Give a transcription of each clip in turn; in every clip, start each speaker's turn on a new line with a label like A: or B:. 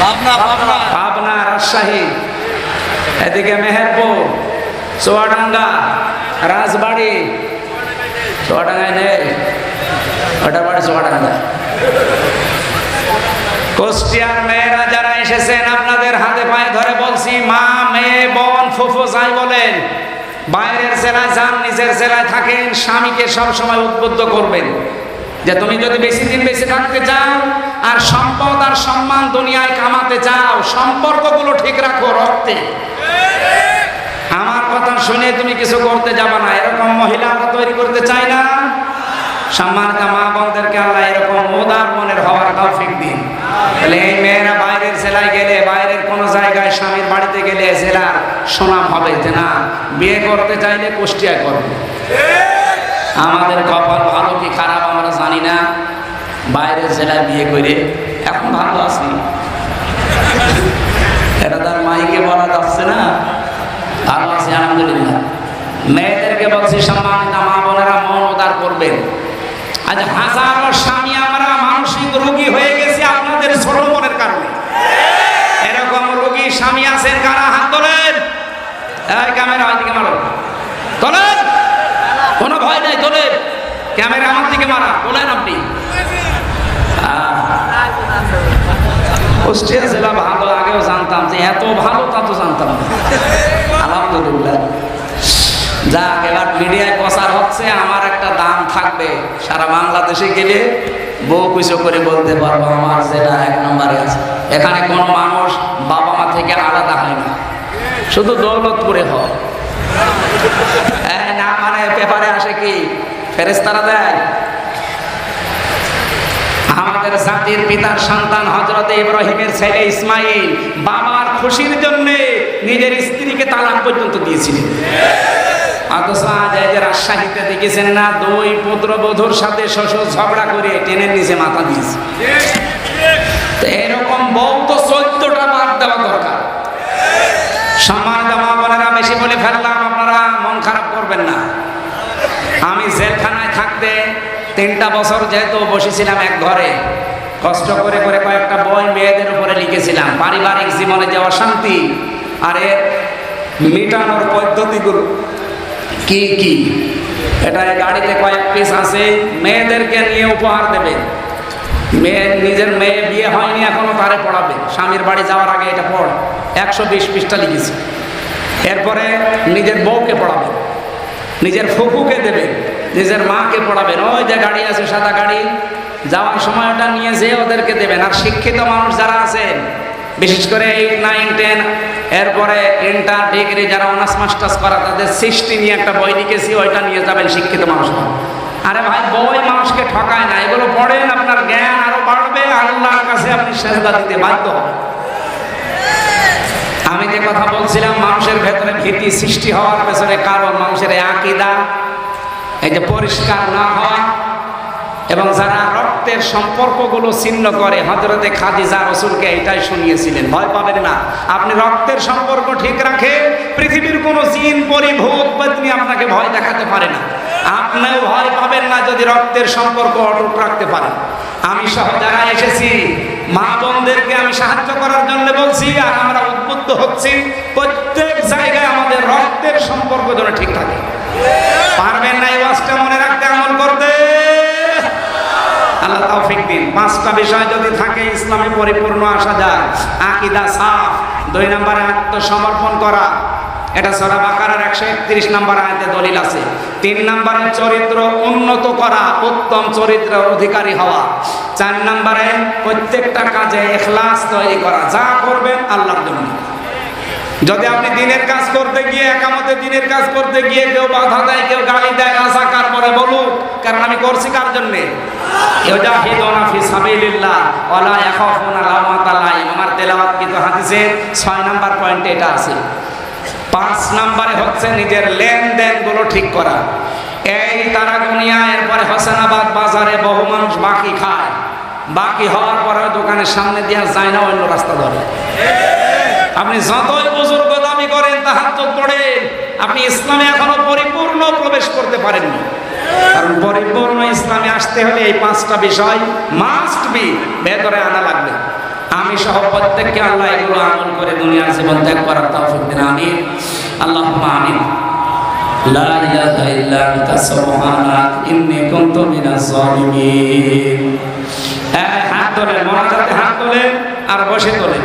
A: পাবনা
B: রাজশাহী। এদিকে মেহেরপুর, চুয়াডাঙ্গা, রাজবাড়ি। চুয়াডাঙ্গায় নেই। ওটা বাড়ি চুয়াডাঙ্গা। কুষ্টিয়ার মেয়েরা যারা এসেছেন, আপনাদের হাতে পায়ে ধরে বলছি, মা, মেয়ে, বোন, ফুফু, যাই বলেন, বাইরের জেলায় যান, নিজের জেলায় থাকেন, স্বামীকে সবসময় উদ্বুদ্ধ করবেন। যে তুমি যদি বেশি দিন বেশি থাকতে চাও আর সম্পদ আর সম্মান দুনিয়ায় কামাতে চাও সম্পর্কগুলো ঠিক রাখো রক্তে। আমার কথা শুনে তুমি কিছু করতে যাবে না, এরকম মহিলা আমরা তৈরি করতে চাই না। সম্মানিত মা বোনদেরকে আল্লাহ এরকম উদার মনের হওয়ার তৌফিক দিন। তাহলে এই মেয়েরা বাইরের জেলায় গেলে, বাইরের কোনো জায়গায় স্বামীর বাড়িতে গেলে জেলার সুনাম হবে যে না, বিয়ে করতে চাইলে কুষ্টিয়ায় করবে। আমাদের কপাল ভালো কি খারাপ আমরা জানি না। বাইরের জেলায় বিয়ে করে এখন ভালো আছি। এটা তার মাইকে বলা যাচ্ছে না। ভালো আছি, আলহামদুলিল্লাহ। মেয়েদেরকে বলছি, সম্মানিত মা বোনেরা, মন উদার করবেন। আজ হাজারো স্বামী আমরা মানসিক রোগী হয়ে গেছি আপনাদের ছোট মনের কারণে। এরকম রোগী স্বামী আছেন কারা? হাত তোলেন। ক্যামেরা ওইদিকে মারো। তোলেন। কোনো ভয় নাই, তোলেন। ক্যামেরা আমার দিকে মারা। তোলেন আপনি। কুষ্টিয়া জেলা ভালো আগেও জানতাম যে এত ভালো তা তো জানতাম না। আলহামদুলিল্লাহ। যাক এবার মিডিয়ায় প্রচার হচ্ছে, আমার একটা দাম থাকবে। সারা বাংলাদেশে গেলে বউ কিছু করে বলতে পারব, আমার জেলা এক নম্বরে আছে। এখানে কোনো মানুষ বাবা মা থেকে আলাদা হয় না। শুধু দৌলতপুরে হয়। না মানে পেপারে আসে কি? ফেরেস্তারা দেয়? জাতির পিতার সন্তান হজরত ইব্রাহিমের ছেলে ইসমাইল বাবার খুশির জন্য নিজের স্ত্রীকে তালাক পর্যন্ত দিয়েছিলেন। অথচ আজ যে রাজশাহীতে দেখেছেন না, দুই পুত্রবধূর সাথে শ্বশুর ঝগড়া করে টেনের নিচে মাথা দিয়েছে। এরকম বউ তো চোদ্দটা বাদ দেওয়া দরকার। সম্মানিত মা বোনেরা, বেশি বলে ফেললাম, আপনারা মন খারাপ করবেন না। আমি জেলখানায় থাকতে তিনটা বছর যেহেতু বসেছিলাম এক ঘরে কষ্ট করে করে কয়েকটা বই মেয়েদের উপরে লিখেছিলাম। পারিবারিক জীবনে যে অশান্তি আর এর মেটানোর পদ্ধতিগুলো কি কি? এটা গাড়িতে কয়েক পিস আছে, মেয়েদেরকে নিয়ে উপহার দেবে। মেয়ে নিজের মেয়ে বিয়ে হয়নি, এখনও তারে পড়াবে। স্বামীর বাড়ি যাওয়ার আগে এটা পড়। একশো বিশ পৃষ্ঠা লিখেছি। এরপরে নিজের বউকে পড়াবে, নিজের ফুফুকে দেবেন নিজের মাকে পড়াবেন ওই যে গাড়ি আছে, সাদা গাড়ি যাওয়ার সময় ওটা নিয়ে যেয়ে ওদেরকে দেবেন। আর শিক্ষিত মানুষ যারা আছেন, বিশেষ করে এইট নাইন টেন এরপরে ইন্টার ডিগ্রি যারা অনার্স মাস্টার্স করা, তাদের সৃষ্টি নিয়ে একটা বই লিখেছি, ওইটা নিয়ে যাবেন শিক্ষিত মানুষ। আরে ভাই, বই মানুষকে ঠকায় না। এগুলো পড়েন, আপনার জ্ঞান আরও বাড়বে, আল্লাহর কাছে আপনি সেজদা দিতে বাধ্য হবেন। আমি যে কথা বলছিলাম, মানুষের ভেতরে ভীতি সৃষ্টি হওয়ার পেছনে কারণ মানুষের আকিদা। এই যে পরিষ্কার না হওয়া, এবং যারা রক্তের সম্পর্কগুলো ছিন্ন করে হজরতে খাদিজা রসুলকে এটাই শুনিয়েছিলেন। ভয় পাবেন না। আপনি রক্তের সম্পর্ক ঠিক রাখে, পৃথিবীর কোনো জিন পরিভূত পত্নী আপনাকে ভয় দেখাতে পারে না। আপনিও ভয় পাবেন না যদি রক্তের সম্পর্ক অটুট রাখতে পারেন। আমি সহ যারা এসেছি, মা বোনদেরকে আমি সাহায্য করার জন্য বলছি, আর আমরা উদ্বুদ্ধ হচ্ছি, প্রত্যেক জায়গায় আমাদের রক্তের সম্পর্ক যেন ঠিক থাকে পারবেন না এই ওয়াজটা মনে রাখতে আমল করতে আল্লাহ তৌফিক দিন পাঁচটা বিষয় যদি থাকে, ইসলামে পরিপূর্ণ আসা যায়। আকিদা সাফ। দুই নম্বরে আত্মসমর্পণ করা। এটা সরা বাকারার একশো একত্রিশ নম্বর আয়তে দলিল আছে। তিন নম্বরে চরিত্র উন্নত করা, উত্তম চরিত্রের অধিকারী হওয়া। চার নম্বরে প্রত্যেকটা কাজে এখলাস তৈরি করা। যা করবেন আল্লাহর জন্য। যদি আপনি দিনের কাজ করতে গিয়ে, একামতে দিনের কাজ করতে গিয়ে কেউ বাধা দেয়, কেউ গালি দেয়, রাজাকার পরে বলুক, কারণ আমি করছি কার জন্যে? আমার তেলাওয়াত কিন্তু হাদিসে 6 নাম্বার পয়েন্টে এটা আছে। পাঁচ নাম্বারে হচ্ছে নিজের লেনদেনগুলো ঠিক করা। এই তারা দুনিয়া, এরপরে হোসেনাবাদ বাজারে বহু মানুষ বাকি খায়। বাকি হওয়ার পরে দোকানের সামনে দিয়ে যায় না, অন্য রাস্তা ধরে। আপনি যতই বুজুর্গ দাবি করেন তাহার তো পড়ে আপনি ইসলামে এখনও পরিপূর্ণ প্রবেশ করতে পারেননি। কারণ পরিপূর্ণ ইসলামে আসতে হলে এই পাঁচটা বিষয় মাস্ট বি ভেতরে আনা লাগবে। আমি সহ প্রত্যেককে আল্লাহ এগুলো আমল করে দুনিয়ার জীবন ত্যাগ করার তৌফিক দিন আমি আল্লাহ আমি লা ইলাহা সুবহানাক কুনতু মিনাজ জালিমিন হ্যাঁ, হাত মনে হাত তোলেন, আর বসে তোলেন।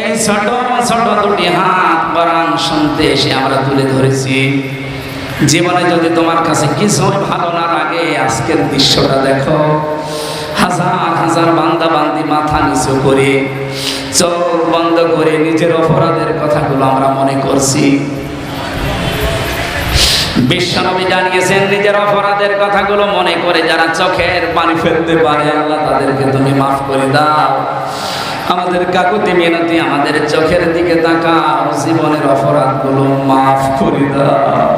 B: এই ছোট ছোট দুটি হাত বরান শুনতে এসে আমরা তুলে ধরেছি। জীবনে যদি তোমার কাছে কিছু ভালো না লাগে, আজকের দৃশ্যটা দেখো। হাজার হাজার বান্দা বান্দি মাথা নিচু করে, চোখ বন্ধ করে নিজের অপরাধের কথাগুলো আমরা মনে করছি। বিশ্বনবী জানিয়েছেন, নিজের অপরাধের কথাগুলো মনে করে যারা চোখের পানি ফেলতে পারে, আল্লাহ তাদেরকে তুমি মাফ করে দাও। আমাদের কাকুতি মিনতি আমাদের চোখের দিকে তাকাও, জীবনের অপরাধগুলো মাফ করে দাও।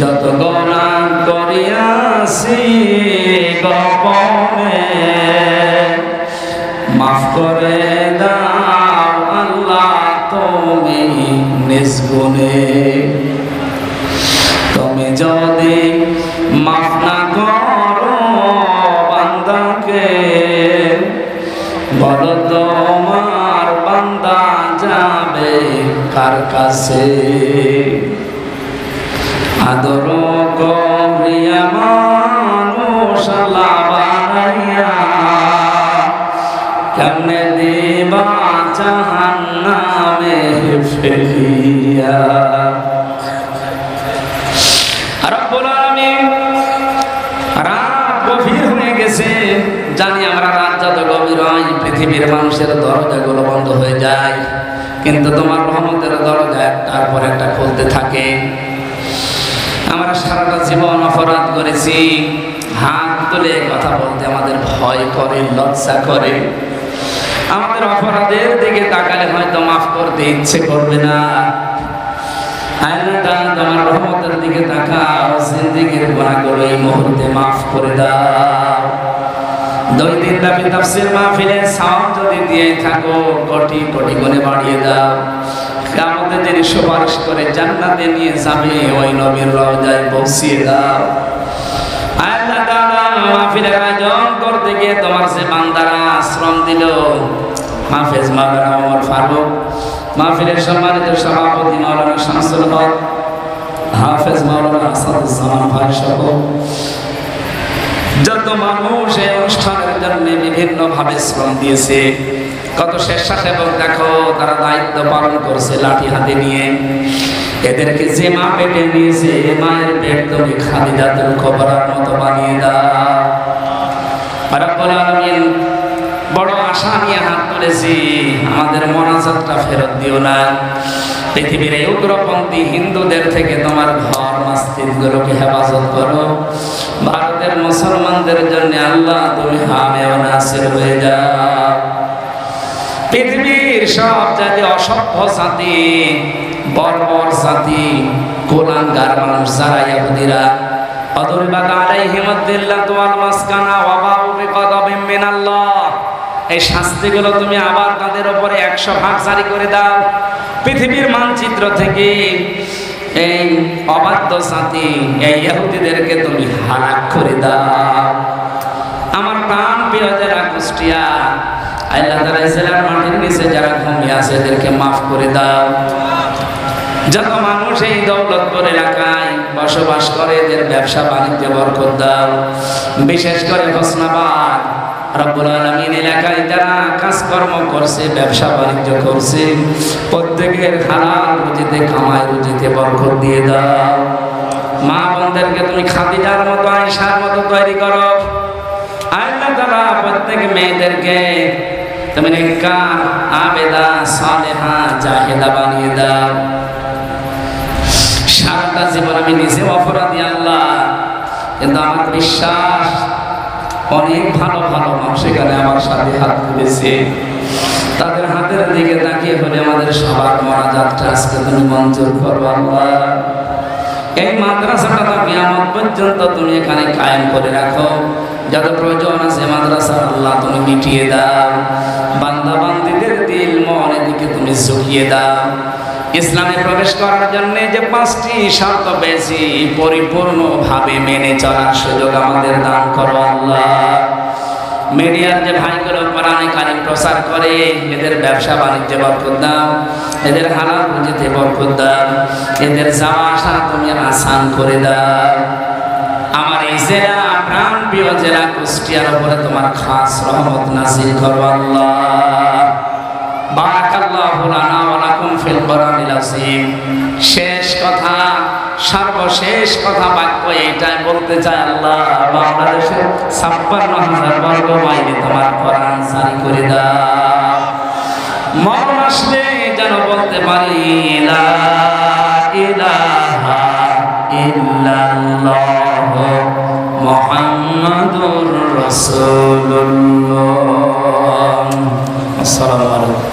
B: যত গণা করিয়াছি গোপনে, মাফ করে দাও আল্লাহ, তুমি নিষ্গুণে তুমি যদি মাফ বলো তোমার বান্দা যাবে কার কাছে? আদর করিয়া মানুষ বানাইয়া কেমনে দিবা জাহান্নামে ফেলিয়া? পৃথিবীর মানুষের দরজাগুলো বন্ধ হয়ে যায়। কিন্তু তোমার রহমতের দরজা একটার পর একটা খুলতে থাকে। আমরা সারাটা জীবন অপরাধ করেছি। হাত তুলে কথা বলতে আমাদের ভয় করে, লজ্জা করে। আমাদের অপরাধের দিকে তাকালে হয়তো মাফ করতে ইচ্ছে করবে না। তোমার রহমতের দিকে তাকাও, জিন্দেগীর গুনাহগুলো এই মুহূর্তে মাফ করে দাও। দুই দিন ব্যাপী তাফসীর মাহফিলে সওয়াব যদি দিয়ে থাকো কোটি কোটি গুণে বাড়িয়ে দাও। কিয়ামতে যিনি সুপারিশ করে জান্নাতে নিয়ে যাবে, ওই নবীর রওজায় পৌঁছিয়ে দাও। আল্লাহ তাআলা মাহফিলের আয়োজন করতে গিয়ে তোমার সে বান্দারা আশ্রম দিল হাফেজ মাওলানা ওমর ফারুক, মাহফিলের সম্মানিত সভাপতি মাওলানা শামসুল হক, হাফেজ মাওলানা আসাদুজ্জামান ভাই সহ যত মানুষ এই অনুষ্ঠানের জন্য বিভিন্ন ভাবে শ্রম দিয়েছে, কত স্বেচ্ছাসেবক দেখো, তারা দায়িত্ব পালন করছে লাঠি হাতে নিয়ে। এদেরকে যে মা পেটে নিয়েছে, এ মায়ের পেট তুমি খাদিজাতুল খবরার মতো বানিয়ে দাও। রব্বুল বড় আশা নিয়ে হাত তুলেছি। আমাদের মনাজাতটা ফেরত দিও না। পৃথিবীর এই উগ্রপন্থী হিন্দুদের থেকে তোমার ঘর, মসজিদগুলোকে হেফাজত করো। ভারতের মুসলমানদের জন্য আল্লাহ তুমি হামে ও নাসির হয়ে যাও। পৃথিবীর সব জাতি অসভ্য জাতি, বর্বর জাতি কোলাঙ্গার মানুষ যারা ইহুদিরা। অদরিবাদ আলাইহিম আদিল্লাতু ওয়াল মাসকানা ওয়া বাউ বিকাদাবিম মিনাল্লাহ। এই শাস্তিগুলো তুমি আবার তাদের উপরে একশো ভাগ জারি করে দাও। পৃথিবীর মানচিত্র থেকে এই অবাধ্য জাতি, এই ইহুদিদেরকে তুমি হারাক করে দাও। আমার প্রাণ প্রিয় যারা কুষ্টিয়া, আল্লাহ তালা ইসলাম মাটির নিচে যারা ঘুমিয়ে আছে, এদেরকে মাফ করে দাও। যত মানুষ এই দৌলতপুর এলাকায় বসবাস করে, এদের ব্যবসা বাণিজ্য বরকত দাও। বিশেষ করে হোসনাবাদ রব্বুল আলমিন এলাকায় যারা কাজকর্ম করছে, ব্যবসা বাণিজ্য করছে, প্রত্যেকের হালাল রুজিতে, কামাই রুজিতে বরকত দিয়ে দাও। মা বোনদেরকে তুমি খাদিজার মতো আয়সার মতো তৈরি করো। আল্লাহ তালা প্রত্যেক মেয়েদেরকে তুমি নেককার, আবেদা, সালেহা, জাহেদা বানিয়ে দাও। সারাটা জীবন আমি নিজে অপরাধী আল্লাহ, কিন্তু আমার বিশ্বাস অনেক ভালো ভালো মানুষ এখানে আমার সাথে হাত তুলেছে তাদের হাতের দিকে তাকিয়ে বলে, আমাদের সবার মনাজাতটা আজকে তুমি মঞ্জুর করো আল্লাহ। এই মাদ্রাসাটা তো কিয়ামত পর্যন্ত তুমি এখানে কায়েম করে রাখো। যত প্রয়োজন আছে মাদ্রাসার আল্লাহ তুমি মিটিয়ে দাও। বান্দা বান্দিদের দিল মন এদিকে তুমি ঝুঁকিয়ে দাও। ইসলামে প্রবেশ করার জন্য যে পাঁচটি শর্ত পেয়েছি, পরিপূর্ণভাবে মেনে চলার সুযোগ আমাদের দান করো আল্লাহ। মিডিয়ার যে ভাইগুলো কোরআনে কারিম প্রচার করে, এদের ব্যবসা বাণিজ্যে বরকত দাও, এদের হালাল রুজিতে বরকত দাও, এদের যাওয়া আসা তুমি আসান করে দাও। আমার এই জেলা প্রাণ প্রিয় জেলা কুষ্টিয়ার উপরে তোমার খাস রহমত নাসিল করো আল্লাহ। বারাকাল্লাহু লানা ফিল কোরআনিল আযীম। শেষ কথা, সর্বশেষ কথা বাক্য এটাই বলতে চাই আল্লাহ, বাংলাদেশের ছাপ্পান্ন হাজার বর্গ মাইলে তোমার কোরআন সারি করে দাও। মরণ আসলে যেন বলতে পারি, লা ইলাহা ইল্লাল্লাহ মোহাম্মদুর রাসূলুল্লাহ। আসসালামু আলাইকুম।